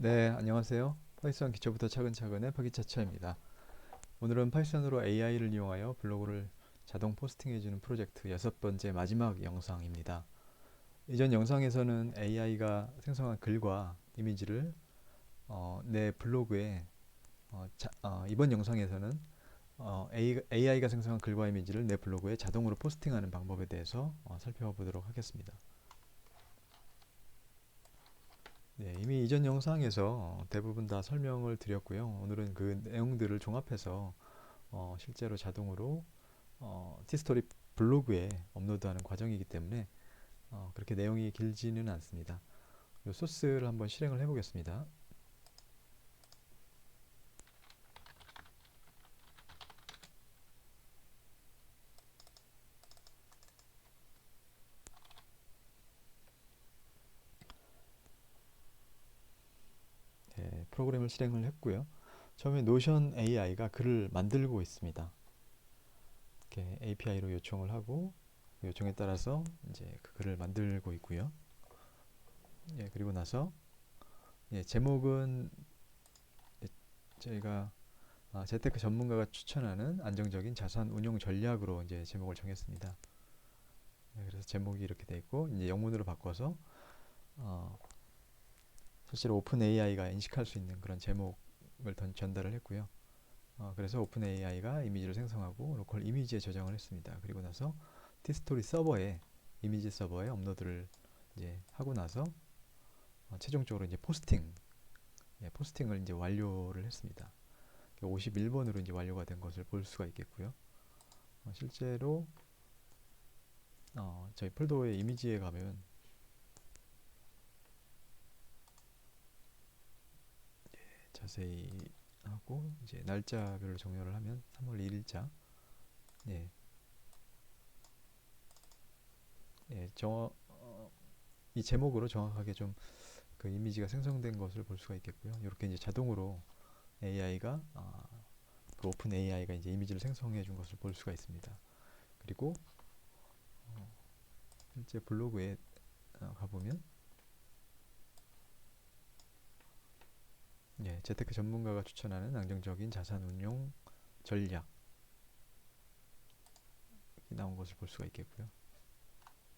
네, 안녕하세요. 파이썬 기초부터 차근차근의 파기차차입니다. 오늘은 파이썬으로 AI를 이용하여 블로그를 자동 포스팅해주는 프로젝트 여섯 번째 마지막 영상입니다. 이전 영상에서는 AI가 생성한 글과 이미지를 어, 내 블로그에 어, 자, 어, 이번 영상에서는 어, AI가 생성한 글과 이미지를 내 블로그에 자동으로 포스팅하는 방법에 대해서 어, 살펴보도록 하겠습니다. 네, 이미 이전 영상에서 대부분 다 설명을 드렸고요. 오늘은 그 내용들을 종합해서 어, 실제로 자동으로 어, 티스토리 블로그에 업로드하는 과정이기 때문에 어, 그렇게 내용이 길지는 않습니다. 이 소스를 한번 실행을 해보겠습니다. 네, 프로그램을 실행을 했고요. 처음에 노션 AI가 글을 만들고 있습니다. 이렇게 API로 요청을 하고 그 요청에 따라서 이제 그 글을 만들고 있고요. 예, 그리고 나서 예, 제목은 저희가 아, 재테크 전문가가 추천하는 안정적인 자산 운용 전략으로 이제 제목을 정했습니다. 예, 그래서 제목이 이렇게 돼 있고 이제 영문으로 바꿔서 어, 실제로 오픈 AI가 인식할 수 있는 그런 제목을 전달을 했고요. 어, 그래서 오픈 AI가 이미지를 생성하고 로컬 이미지에 저장을 했습니다. 그리고 나서 티스토리 서버에 이미지 서버에 업로드를 이제 하고 나서 어, 최종적으로 이제 포스팅 예, 포스팅을 이제 완료를 했습니다. 51번으로 이제 완료가 된 것을 볼 수가 있겠고요. 어, 실제로 어, 저희 폴더의 이미지에 가면 자세히 하고 이제 날짜별로 정렬을 하면 3월 1일자 예. 예, 정, 어, 이 제목으로 정확하게 좀 그 이미지가 생성된 것을 볼 수가 있겠고요. 이렇게 이제 자동으로 AI가 아, 그 오픈 AI가 이제 이미지를 생성해 준 것을 볼 수가 있습니다. 그리고 어, 실제 블로그에 어, 가보면 예, 재테크 전문가가 추천하는 안정적인 자산 운용 전략 이 나온 것을 볼 수가 있겠고요.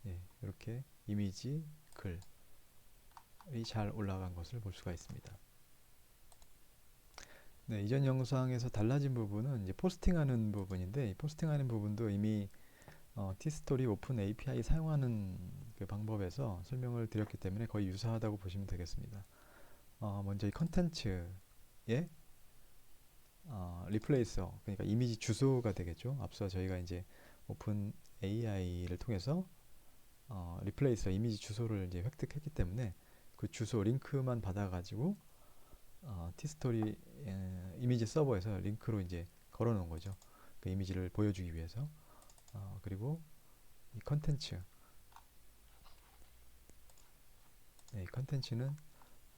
예, 이렇게 이미지, 글이 잘 올라간 것을 볼 수가 있습니다. 네, 이전 영상에서 달라진 부분은 이제 포스팅하는 부분인데 포스팅하는 부분도 이미 어, 티스토리 오픈 API 사용하는 그 방법에서 설명을 드렸기 때문에 거의 유사하다고 보시면 되겠습니다. 어, 먼저 이 컨텐츠의 어, 리플레이서 그러니까 이미지 주소가 되겠죠. 앞서 저희가 이제 오픈 AI를 통해서 어, 리플레이서 이미지 주소를 이제 획득했기 때문에 그 주소 링크만 받아가지고 어, 티스토리 에, 이미지 서버에서 링크로 이제 걸어놓은 거죠. 그 이미지를 보여주기 위해서 어, 그리고 이 컨텐츠 네, 이 컨텐츠는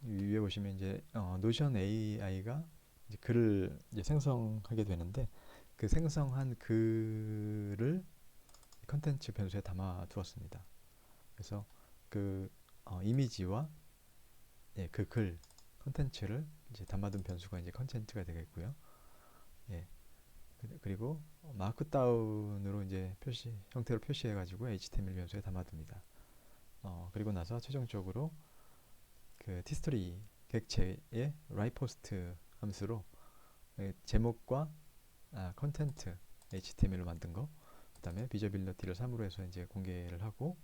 위에 보시면 이제 어, 노션 AI가 이제 글을 이제 생성하게 되는데 그 생성한 글을 컨텐츠 변수에 담아 두었습니다. 그래서 그 어, 이미지와 예, 그글 컨텐츠를 이제 담아둔 변수가 이제 컨텐츠가 되겠고요. 예. 그리고 마크다운으로 이제 표시 형태로 표시해 가지고 HTML 변수에 담아둡니다. 어, 그리고 나서 최종적으로 그 티스토리 객체의 라이포스트 함수로 제목과 아, 컨텐트 HTML로 만든 거, 그 다음에 비저빌리티를 3으로 해서 이제 공개를 하고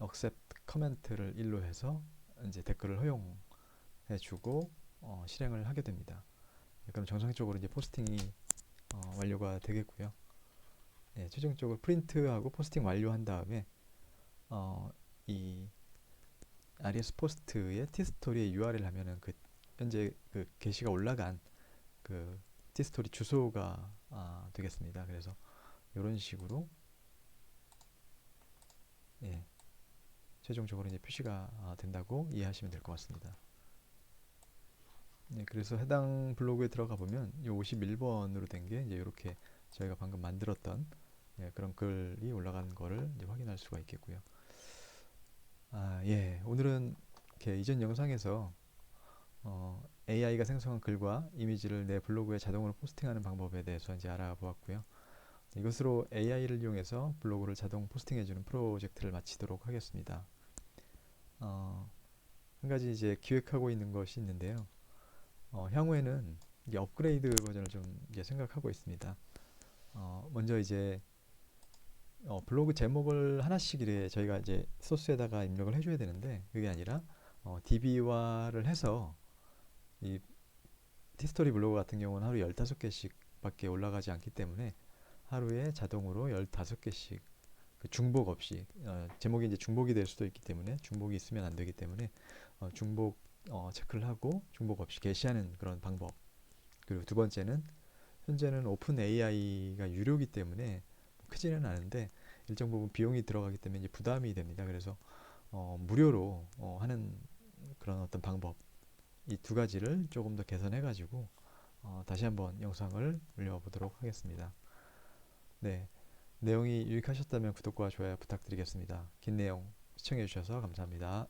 accept 커멘트를 1로 해서 이제 댓글을 허용해주고 어, 실행을 하게 됩니다. 그럼 정상적으로 이제 포스팅이 어, 완료가 되겠고요. 예, 최종적으로 프린트하고 포스팅 완료한 다음에 어, 이 RS 포스트의 티스토리에 URL 하면은 그 현재 그 게시가 올라간 그 티스토리 주소가 아, 되겠습니다. 그래서 이런 식으로 예, 최종적으로 이제 표시가 아, 된다고 이해하시면 될 것 같습니다. 네, 그래서 해당 블로그에 들어가 보면 이 51번으로 된 게 이제 이렇게 저희가 방금 만들었던 예, 그런 글이 올라간 거를 확인할 수가 있겠고요. 아, 예. 오늘은 이렇게 이전 영상에서 어, AI가 생성한 글과 이미지를 내 블로그에 자동으로 포스팅하는 방법에 대해서 이제 알아보았고요. 이것으로 AI를 이용해서 블로그를 자동 포스팅해주는 프로젝트를 마치도록 하겠습니다. 어, 한 가지 이제 기획하고 있는 것이 있는데요. 어, 향후에는 이게 업그레이드 버전을 좀 이제 생각하고 있습니다. 어, 먼저 이제 어, 블로그 제목을 하나씩 이래 저희가 이제 소스에다가 입력을 해줘야 되는데 그게 아니라 어, DB화를 해서 이 티스토리 블로그 같은 경우는 하루 15개씩 밖에 올라가지 않기 때문에 하루에 자동으로 15개씩 그 중복 없이 어, 제목이 이제 중복이 될 수도 있기 때문에 중복이 있으면 안 되기 때문에 어, 중복 어, 체크를 하고 중복 없이 게시하는 그런 방법. 그리고 두 번째는 현재는 오픈 AI가 유료이기 때문에 뭐 크지는 않은데 일정 부분 비용이 들어가기 때문에 이제 부담이 됩니다. 그래서 어, 무료로 어, 하는 그런 어떤 방법 이 두 가지를 조금 더 개선해 가지고 어, 다시 한번 영상을 올려보도록 하겠습니다. 네, 내용이 유익하셨다면 구독과 좋아요 부탁드리겠습니다. 긴 내용 시청해 주셔서 감사합니다.